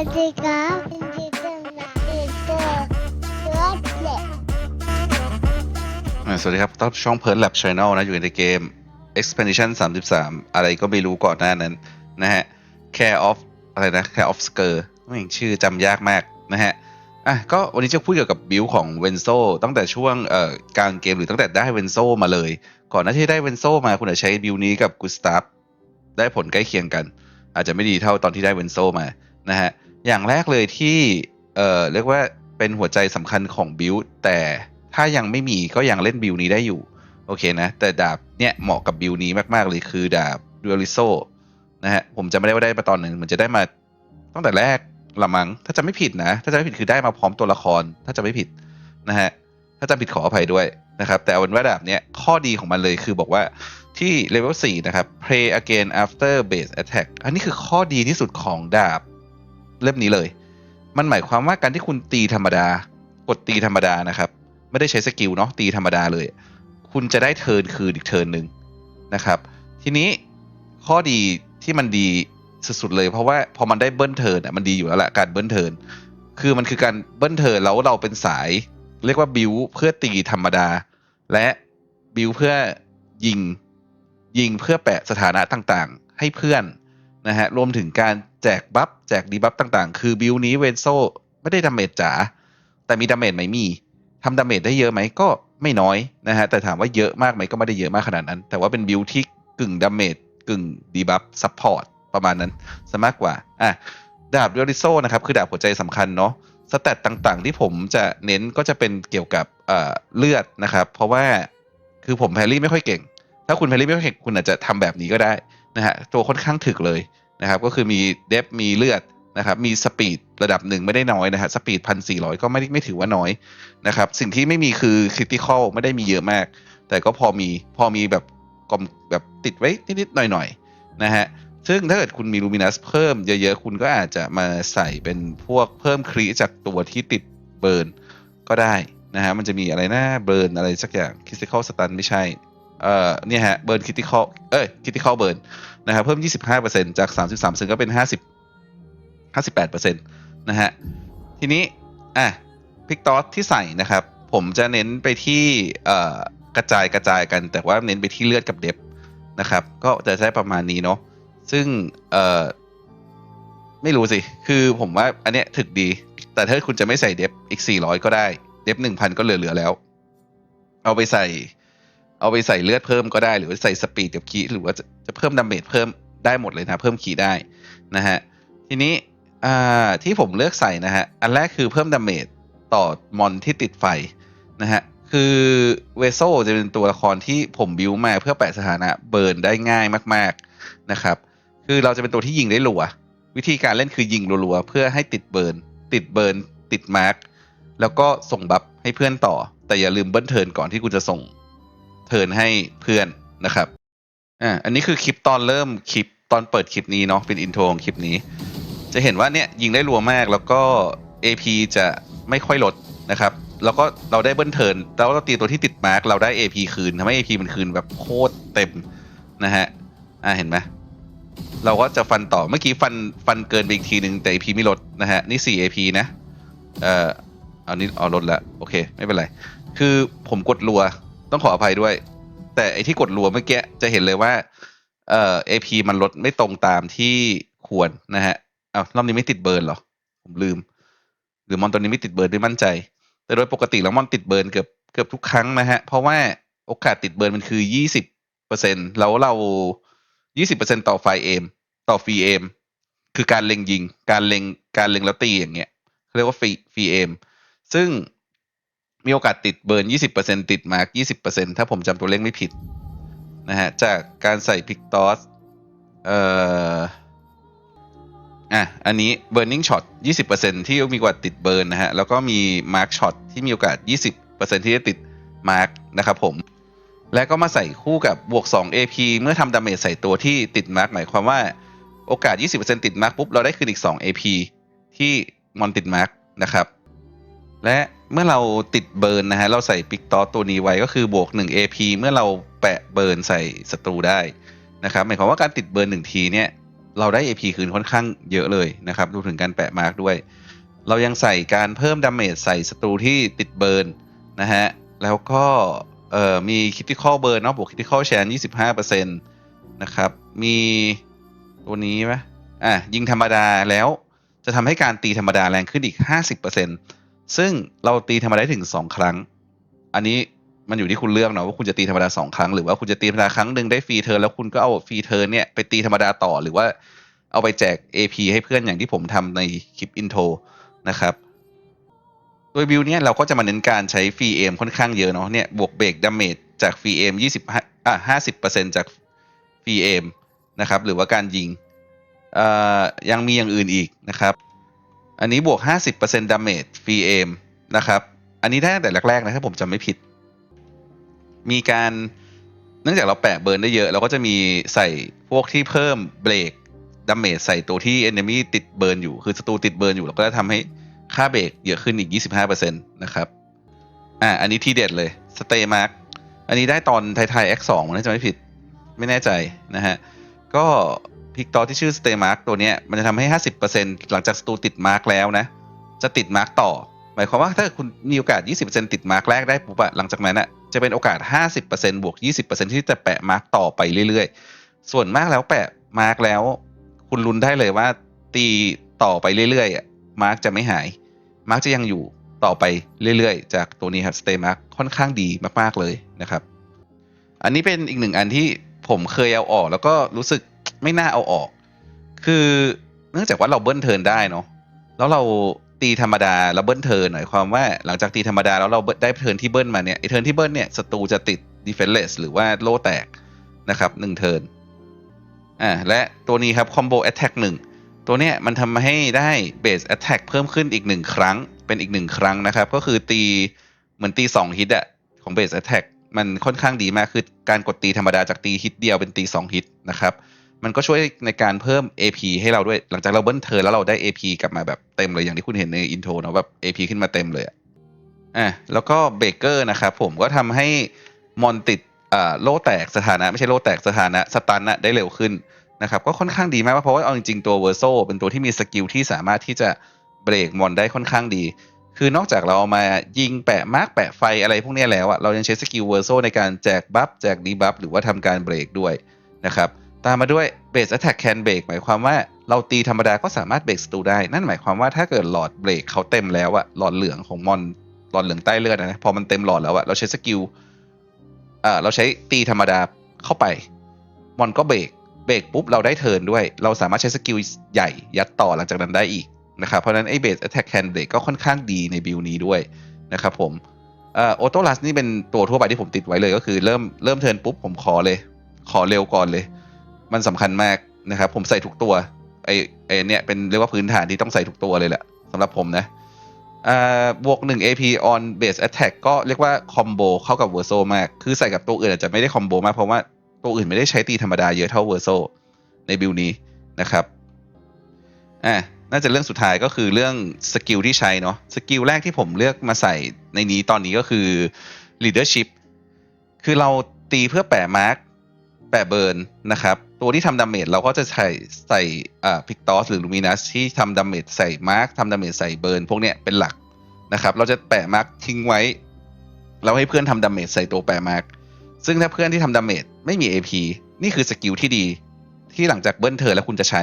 สวัสดีครับยินดีต้อนรับสู่ตัวตัวเล็กสวัสดีครับต้อนช่องเพิร์ลแลบช n แนลนะ อยู่ในเกม Expedition 33 อะไรก็ไม่รู้ก่อนหน้านั้น นะฮะ Care of อะไรนะ Care of Sker ไม่เห็นชื่อจำยากมากนะฮะ อะ ก็วันนี้จะพูดเกี่ยวกับบิลของเวนโซตั้งแต่ช่วงเอ่อกลางเกมหรือตั้งแต่ได้เวนโซมาเลย ก่อนหน้าที่ได้เวนโซมาคุณอาจจะใช้บิลนี้กับกุสตาฟได้ผลใกล้เคียงกัน อาจจะไม่ดีเท่าตอนที่ได้เวนโซมานะฮะ อย่างแรกเลยที่เอ่อเรียกว่าเป็นหัวใจสำคัญของบิลแต่ถ้ายังไม่มีก็ยังเล่นบิลนี้ได้อยู่ โอเคนะ แต่ดาบเนี่ยเหมาะกับบิลนี้มาก ๆ เลยคือดาบดูอลิโซนะฮะผมจะไม่ได้ว่าได้มาตอนหนึ่งมันจะได้มาตั้งแต่แรกละมังถ้าจะไม่ผิดนะ ถ้าจะไม่ผิดคือได้มาพร้อมตัวละคร ถ้าจะไม่ผิดนะฮะถ้าจะผิดขออภัยด้วยนะครับ แต่เอาเป็นว่าดาบเนี่ยข้อดีของมันเลยคือบอกว่าที่เลเวล4นะครับ pray again after base attack อันนี้คือข้อดีที่สุดของดาบ เล่มนี้เลย มันหมายความว่าการที่คุณตีธรรมดา กดตีธรรมดานะครับ ไม่ได้ใช้สกิลเนาะตีธรรมดาเลย คุณจะได้เทิร์นคืนอีกเทิร์นหนึ่งนะครับ ทีนี้ข้อดีที่มันดีสุดๆเลย เพราะว่าพอมันได้เบิ้ลเทิร์นอะมันดีอยู่แล้วแหละการเบิ้ลเทิร์นคือมันคือการเบิ้ลเทิร์นแล้วเราเป็นสาย เรียกว่าบิวเพื่อตีธรรมดา และบิวเพื่อยิงยิงเพื่อแปะสถานะต่างๆ ให้เพื่อนนะฮะรวมถึงการ แจกบัฟแจกดีบัฟต่างๆ คือบิวนี้เวนโซไม่ได้ดาเมจจ๋าแต่มีดาเมจไหมมีทำดาเมจได้เยอะไหมก็ไม่น้อยนะฮะแต่ถามว่าเยอะมากไหมก็ไม่ได้เยอะมากขนาดนั้น แต่ว่าเป็นบิวที่กึ่งดาเมจกึ่งดีบัฟซัพพอร์ตประมาณนั้นซะมากกว่าอะดาบเรียลิโซนะครับคือดาบหัวใจสำคัญเนาะสแตตต่างๆ ที่ผมจะเน้นก็จะเป็นเกี่ยวกับเลือดนะครับ เพราะว่าคือผมแพรรี่ไม่ค่อยเก่ง ถ้าคุณแพรรี่ไม่ค่อยเก่งคุณอาจจะทำแบบนี้ก็ได้นะฮะตัวค่อนข้างถึกเลย นะครับก็คือมีเดฟมีเลือดนะครับมีสปีดระดับหนึ่งไม่ได้น้อยนะฮะสปีดพันสี่ร้อยก็ไม่ได้ไม่ถือว่าน้อยนะครับสิ่งที่ไม่มีคือคริติคอลไม่ได้มีเยอะมาก แต่ก็พอมีพอมีแบบกลมแบบติดไว้นิดๆหน่อยๆนะฮะซึ่งถ้าเกิดคุณมีลูมินัสเพิ่มเยอะๆ คุณก็อาจจะมาใส่เป็นพวกเพิ่มครีจากตัวที่ติดเบิร์นก็ได้นะฮะมันจะมีอะไรนะเบิร์นอะไรสักอย่างคริสติคอลสตันไม่ใช่ เอ่อเนี่ยฮะเบิร์นคริติคอลเอ้ยคริติคอลเบิร์นนะครับเพิ่ม 25%จาก 33ซึ่งก็เป็น 50 58%นะฮะทีนี้อะพิกตอสที่ใส่นะครับ ผมจะเน้นไปที่เอ่อกระจายกระจายกันแต่ว่าเน้นไปที่เลือดกับเดฟนะครับ ก็จะได้ประมาณนี้เนาะซึ่งเอ่อไม่รู้สิ คือผมว่าอันเนี้ยถึกดี แต่ถ้าคุณจะไม่ใส่เดฟอีก 400 ก็ได้ เดฟ1,000 ก็เหลือ ๆ แล้ว เอาไปใส่ เอาไปใส่เลือดเพิ่มก็ได้หรือว่าใส่สปีดกับคีหรือว่าจะจะเพิ่มดาเมจเพิ่มได้หมดเลยนะ เพิ่มคีได้นะฮะทีนี้ที่ผมเลือกใส่นะฮะอันแรกคือเพิ่มดาเมจต่อมอนที่ติดไฟนะฮะคือเวโซจะเป็นตัวละครที่ผมบิวมาเพื่อแปะสถานะเบิร์นได้ง่ายมาก ๆนะครับ คือเราจะเป็นตัวที่ยิงได้รัว วิธีการเล่นคือยิงรัวๆเพื่อให้ติดเบิร์นติดเบิร์นติดมาร์กแล้วก็ส่งบัฟให้เพื่อนต่อ แต่อย่าลืมเบิ้ลเทิร์นก่อนที่คุณจะส่ง เทิร์นให้เพื่อนนะครับอ่าอันนี้คือคลิปตอนเริ่มคลิปตอนเปิดคลิปนี้เนาะเป็นอินโทรของคลิปนี้ จะเห็นว่าเนี่ยยิงได้รัวมากแล้วก็ AP จะไม่ค่อยลดนะครับแล้วก็เราได้เบิ้ลเทิร์นแล้วเราตีตัวที่ติดมาร์กเราได้ AP คืนทำให้ AP มันคืนแบบโคตรเต็มนะฮะอ่าเห็นไหมเราก็จะฟันต่อเมื่อกี้ฟันฟันเกินไปอีกทีหนึ่งแต่ AP ไม่ลดนะฮะนี่ 4 AP นะเอ่อเอานี้เอาลดแล้วโอเค ไม่เป็นไร คือผมกดรัว ต้องขออภัยด้วย แต่ไอที่กดรัวเมื่อกี้จะเห็นเลยว่า เอ่อ AP มันลดไม่ตรงตามที่ควรนะฮะอ้าวรอบนี้ไม่ติดเบิร์นเหรอ ผมลืม หรือมอนตัวนี้ไม่ติดเบิร์นด้วยมั่นใจ แต่โดยปกติแล้วมอนติดเบิร์นเกือบเกือบทุกครั้งนะฮะ เพราะว่าโอกาสติดเบิร์นมันคือยี่สิบเปอร์เซ็นแล้วเรายี่สิบเปอร์เซ็นต่อไฟเอมต่อฟรีเอมคือการเล็งยิง การเล็งการเล็งแล้วตีอย่างเงี้ยเขาเรียกว่าฟรีฟรีเอมซึ่ง มีโอกาสติดเบิร์นยี่สิบเปอร์เซ็นติดมาร์กยี่สิบเปอร์เซ็นถ้าผมจำตัวเลขไม่ผิดนะฮะ จากการใส่พิกตอสเอ่ออะ อันนี้ burning shot 20%ที่มีโอกาสติดเบิร์นนะฮะ แล้วก็มี mark shot ที่มีโอกาส 20%ที่จะติด mark นะครับผม และก็มาใส่คู่กับบวก 2 AP เมื่อทำดาเมจใส่ตัวที่ติด mark หมายความว่าโอกาส 20%ติด mark ปุ๊บ เราได้คืนอีก 2 AP ที่มอนติด mark นะครับ และเมื่อเราติดเบิร์นนะฮะเราใส่ปิกตอตัวนี้ไว้ก็คือบวก 1 AP เมื่อเราแปะเบิร์นใส่ศัตรูได้นะครับหมายความว่าการติดเบิร์นหนึ่งทีเนี่ยเราได้ AP คืนค่อนข้างเยอะเลยนะครับรวมถึงการแปะมาร์กด้วย เรายังใส่การเพิ่มดาเมจใส่ศัตรูที่ติดเบิร์นนะฮะแล้วก็เอ่อมีคิติคอลเบิร์นเนาะบวกคิติคอลแชน25%นะครับมีตัวนี้ไหมอะยิงธรรมดาแล้วจะทำให้การตีธรรมดาแรงขึ้นอีก50%ซึ่ ซึ่งเราตีธรรมดาได้ถึงครั้ง อันนี้มันอยู่ที่คุณเลือกเนาะว่าคุณจะตีธรรมดา2ครั้งหรือว่าคุณจะตีธรรมดาครั้งหนึ่งได้ฟรีเทิร์นแล้วคุณก็เอาฟรีเทิร์นเนี่ยไปตีธรรมดาต่อหรือว่าเอาไปแจก AP ให้เพื่อนอย่างที่ผมทำในคลิปอินโทรนะครับ โดยบิลเนี่ยเราก็จะมาเน้นการใช้ฟรีเอมค่อนข้างเยอะเนาะเนี่ยบวกเบรกดาเมจจากฟรีเอมยี่สิบอะห้าสิบเปอร์เซ็นจากฟรีเอมนะครับหรือว่าการยิงเอ่อยังมีอย่างอื่นอีกนะครับ อันนี้บวกห้าสิบเปอร์เซ็นดาเมจฟรีเอมนะครับ อันนี้ได้ตั้งแต่แรกๆนะถ้าผมจำไม่ผิด มีการเนื่องจากเราแปะเบิร์นได้เยอะ เราก็จะมีใส่พวกที่เพิ่มเบรกดาเมจใส่ตัวที่ enemy ติดเบิร์นอยู่ คือศัตรูติดเบิร์นอยู่ เราก็จะทำให้ค่าเบรกเยอะขึ้นอีก 25%นะครับ อ่า อันนี้ที่เด็ดเลยสเตย์มาร์กอันนี้ได้ตอนไทยๆ X2 นะจะไม่ผิด ไม่แน่ใจนะฮะ ก็ พิกตอที่ชื่อสเตย์มาร์กตัวเนี้ยมันจะทำให้ 50%หลังจากสตูติดมาร์กแล้วนะ จะติดมาร์กต่อ หมายความว่าถ้าคุณมีโอกาส 20%ติดมาร์กแรกได้ปุ๊บอะหลังจากนั้นอะจะเป็นโอกาส 50%บวก 20%ที่จะแปะมาร์กต่อไปเรื่อยๆ ส่วนมากแล้วแปะมาร์กแล้ว คุณลุ้นได้เลยว่า ตีต่อไปเรื่อยๆอะมาร์กจะไม่หาย มาร์กจะยังอยู่ต่อไปเรื่อยๆ จากตัวนี้ครับ Stay Mark ค่อนข้างดีมากๆเลยนะครับ อันนี้เป็นอีกหนึ่งอันที่ผมเคยเอาออกแล้วก็รู้สึก ไม่น่าเอาออก คือเนื่องจากว่าเราเบิ้ลเทิร์นได้เนาะแล้วเราตีธรรมดาเราเบิ้ลเทิร์นหมายความว่าหลังจากตีธรรมดาแล้วเราได้เทิร์นที่เบิ้ลมาเนี่ยไอเทิร์นที่เบิ้ลเนี่ยศัตรูจะติด defenseless หรือว่าโล่แตกนะครับหนึ่งเทิร์นอ่าและตัวนี้ครับ combo attack หนึ่งตัวเนี้ยมันทำให้ได้ base attack เพิ่มขึ้นอีกหนึ่งครั้งเป็นอีกหนึ่งครั้งนะครับ ก็คือตีเหมือนตีสองฮิตอะของ base attack มันค่อนข้างดีมากคือการกดตีธรรมดาจากตีฮิตเดียวเป็นตีสองฮิตนะครับ มันก็ช่วยในการเพิ่ม AP ให้เราด้วย หลังจากเราเบิ้ลเทิร์นแล้วเราได้ AP กลับมาแบบเต็มเลยอย่างที่คุณเห็นในอินโทรเนาะแบบ AP ขึ้นมาเต็มเลยอะแล้วก็เบเกอร์นะครับผมก็ทำให้มอนติดอ่าโล่แตกสถานะ ไม่ใช่โล่แตกสถานะสตันนะได้เร็วขึ้นนะครับก็ค่อนข้างดีมากเพราะว่าเอาจริงๆตัวเวอร์โซเป็นตัวที่มีสกิลที่สามารถที่จะเบรกมอนได้ค่อนข้างดี คือนอกจากเราเอามายิงแปะมาร์กแปะไฟอะไรพวกนี้แล้วอะเรายังใช้สกิลเวอร์โซในการแจกบัฟแจกดีบัฟหรือว่าทำการเบรกด้วยนะครับ ตามมาด้วยเบส Attack Can Break หมายความว่าเราตีธรรมดาก็สามารถเบรกศัตรูได้ นั่นหมายความว่าถ้าเกิดหลอดเบรกเขาเต็มแล้วอะหลอดเหลืองของมอนหลอดเหลืองใต้เลือดนะพอมันเต็มหลอดแล้วอะเราใช้สกิลอ่าเราใช้ตีธรรมดาเข้าไป มอนก็เบรกเบรกปุ๊บเราได้เทิร์นด้วย เราสามารถใช้สกิลใหญ่ยัดต่อหลังจากนั้นได้อีกนะครับเพราะนั้นไอ้เบส attack can break ก็ค่อนข้างดีในบิลนี้ด้วยนะครับผมเอ่อออโตลัสนี่เป็นตัวทั่วไปที่ผมติดไว้เลยก็คือเริ่มเริ่มเทิร์นปุ๊บผมขอเลย ขอเร็วก่อนเลย มันสำคัญมากนะครับ ผมใส่ทุกตัวไอ้ไอ้เนี่ยเป็นเรียกว่าพื้นฐานที่ต้องใส่ทุกตัวเลยแหละสำหรับผมนะอ่าบวก 1 AP on base attack ก็เรียกว่าคอมโบเข้ากับเวอร์โซมาก คือใส่กับตัวอื่นอาจจะไม่ได้คอมโบมาก เพราะว่าตัวอื่นไม่ได้ใช้ตีธรรมดาเยอะเท่าเวอร์โซในบิลนี้นะครับ อะน่าจะเรื่องสุดท้ายก็คือเรื่องสกิลที่ใช้เนาะ สกิลแรกที่ผมเลือกมาใส่ในนี้ตอนนี้ก็คือ leadership คือเราตีเพื่อแปะมาร์ก แปะเบิร์นนะครับ ตัวที่ทำดาเมจเราก็จะใส่ใส่อ่าพิกตอสหรือลูมินัสที่ทำดาเมจใส่มาร์กทำดาเมจใส่เบิร์นพวกเนี้ยเป็นหลักนะครับ เราจะแปะมาร์กทิ้งไว้ เราให้เพื่อนทำดาเมจใส่ตัวแปะมาร์กซึ่งถ้าเพื่อนที่ทำดาเมจไม่มี AP นี่คือสกิลที่ดีที่หลังจากเบิ้ลเธอแล้วคุณจะใช้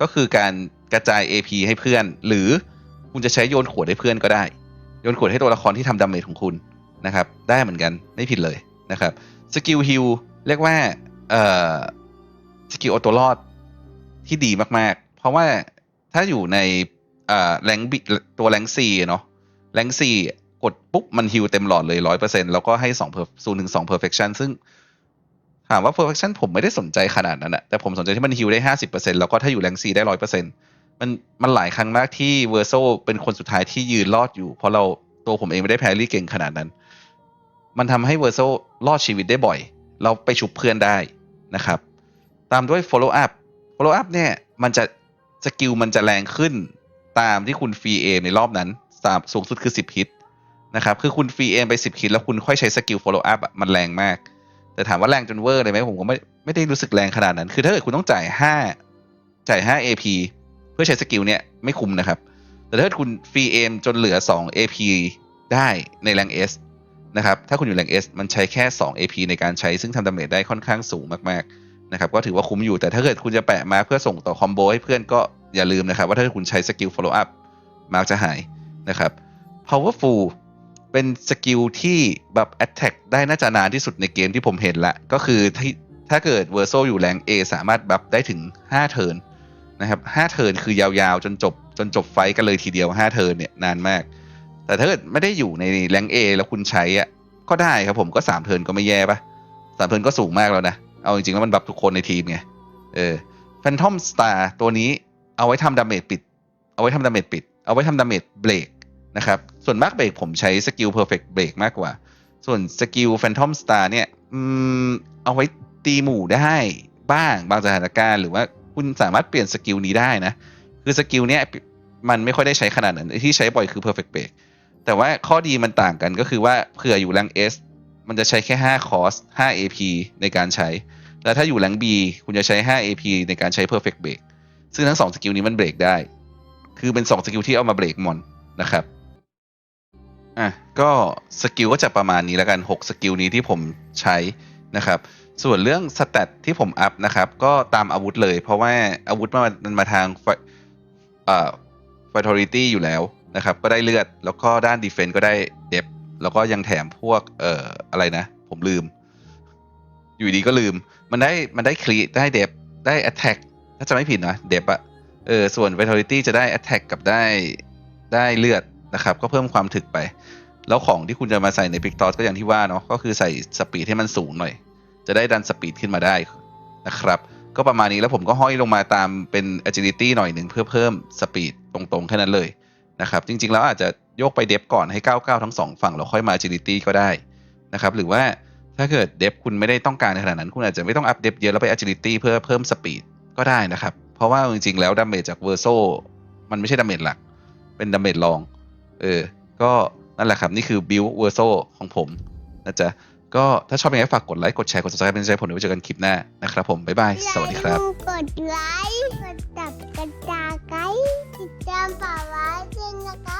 ก็คือการกระจาย AP ให้เพื่อน หรือคุณจะใช้โยนขวดให้เพื่อนก็ได้ โยนขวดให้ตัวละครที่ทำดาเมจของคุณนะครับ ได้เหมือนกันไม่ผิดเลยนะครับสกิลฮิลเรียกว่า เอ่อสกิลเอาตัวรอดที่ดีมาก ๆ เพราะว่าถ้าอยู่ในเอ่อแรงบิตัวแรงซีเนาะแรงซีกดปุ๊บ มันฮิลเต็มหลอดเลยร้อยเปอร์เซ็นแล้วก็ให้สองศูนย์ถึงสองเพอร์เฟคชันซึ่งถามว่า perfection ผมไม่ได้สนใจขนาดนั้นอะแต่ผมสนใจที่มันฮิลได้ห้าสิบเปอร์เซ็นแล้วก็ถ้าอยู่แรงซีได้ร้อยเปอร์เซ็นมันมันหลายครั้งมากที่เวอร์โซเป็นคนสุดท้ายที่ยืนรอดอยู่ เพราะเราตัวผมเองไม่ได้แพรรี่เก่งขนาดนั้น มันทำให้เวอร์โซรอดชีวิตได้บ่อย เราไปชุบเพื่อนได้ นะครับ ตามด้วย follow up follow up เนี่ยมันจะสกิลมันจะแรงขึ้นตามที่คุณฟรีเอมในรอบนั้นสามสูงสุดคือ 10 ฮิตนะครับ คือคุณฟรีเอมไป 10 ฮิตแล้วคุณค่อยใช้สกิล follow up มันแรงมาก แต่ถามว่าแรงจนเวอร์เลยไหมผมก็ไม่ไม่ได้รู้สึกแรงขนาดนั้น คือถ้าเกิดคุณต้องจ่ายห้าจ่าย 5 AP เพื่อใช้สกิลเนี่ยไม่คุ้มนะครับ แต่ถ้าคุณฟรีเอมจนเหลือ 2 AP ได้ในแรง S นะครับถ้าคุณอยู่แรง S มันใช้แค่ 2 AP ในการใช้ซึ่งทำดาเมจได้ค่อนข้างสูงมากๆนะครับก็ถือว่าคุ้มอยู่แต่ถ้าเกิดคุณจะแปะมาเพื่อส่งต่อคอมโบให้เพื่อนก็อย่าลืมนะครับว่าถ้าคุณใช้สกิล follow up มาร์กจะหายนะครับ powerful เป็นสกิลที่แบบ attack ได้น่าจะนานที่สุดในเกมที่ผมเห็นละ ก็คือที่ถ้าเกิดเวอร์โซอยู่แรง A สามารถบัฟได้ถึง 5 เทิร์นนะครับ5เทิร์นคือยาวๆ จนจบจนจบไฟต์กันเลยทีเดียว 5 เทิร์นเนี่ยนานมาก แต่ถ้าเกิดไม่ได้อยู่ในแรง A แล้วคุณใช้อะก็ได้ครับผมก็3เทิร์นก็ไม่แย่ปะสามเทิร์นก็สูงมากแล้วนะ เอาจริงๆแล้วมันบัฟทุกคนในทีมไงเออ Phantom Star ตัวนี้เอาไว้ทำดาเมจปิด เอาไว้ทำดาเมจปิด เอาไว้ทำดาเมจเบรกนะครับส่วนมากเบรกผมใช้สกิล Perfect Break มากกว่า ส่วนสกิล Phantom Star เนี่ยอืมเอาไว้ตีหมู่ได้บ้างบางสถานการณ์หรือว่าคุณสามารถเปลี่ยนสกิลนี้ได้นะ คือสกิลเนี้ยมันไม่ค่อยได้ใช้ขนาดนั้นที่ใช้บ่อยคือ Perfect Break แต่ว่าข้อดีมันต่างกันก็คือว่าเผื่ออยู่แรง S มันจะใช้แค่ 5 คอส5 AP ในการใช้ แล้วถ้าอยู่แรง B คุณจะใช้ 5 AP ในการใช้ Perfect Break ซึ่งทั้งสองสกิลนี้มันเบรกได้ คือเป็น 2 สกิลที่เอามาเบรกมอนนะครับ อะ ก็สกิลก็จะประมาณนี้แล้วกัน 6 สกิลนี้ที่ผมใช้นะครับ ส่วนเรื่องสเตตที่ผมอัพนะครับ ก็ตามอาวุธเลย เพราะว่าอาวุธมันมันมาทางไฟเอ่อ vitality อยู่แล้ว นะครับ ก็ได้เลือด แล้วก็ด้าน defense ก็ได้เดฟแล้วก็ยังแถมพวกเอ่ออะไรนะ ผมลืม อยู่ดีก็ลืม มันได้มันได้คลีได้เดฟได้ attack ถ้าจะไม่ผิดนะเดฟอะเออส่วน vitality จะได้ attack กับได้ได้เลือดนะครับ ก็เพิ่มความถึกไป แล้วของที่คุณจะมาใส่ในพิกตอสก็อย่างที่ว่าเนาะก็คือใส่สปีดให้มันสูงหน่อย จะได้ดันสปีดขึ้นมาได้นะครับ ก็ประมาณนี้แล้วผมก็ห้อยลงมาตามเป็น agility หน่อยหนึ่งเพื่อเพิ่มสปีดตรงๆ แค่นั้นเลย นะครับ จริง ๆ แล้วอาจจะโยกไปเดฟก่อนให้99ทั้งสองฝั่งแล้วค่อยมา agility ก็ได้นะครับ หรือว่าถ้าเกิดเดฟคุณไม่ได้ต้องการในขนาดนั้น คุณอาจจะไม่ต้องอัพเดฟเยอะแล้วไป agility เพื่อเพิ่มสปีดก็ได้นะครับ เพราะว่าจริง ๆ แล้วดาเมจจากเวอร์โซมันไม่ใช่ดาเมจหลัก เป็นดาเมจรอง เออ ก็นั่นแหละครับ นี่คือบิ l เวอร์โซของผมนะจ๊ะ ก็ถ้าชอบยังไงฝากกดไลค์ กดแชร์ กด subscribe เป็นใจผมเดี๋ยวไว้เจอกันคลิปหน้านะครับผม บ๊ายบาย สวัสดีครับ กดไลค์ กดตับกระจาย ไก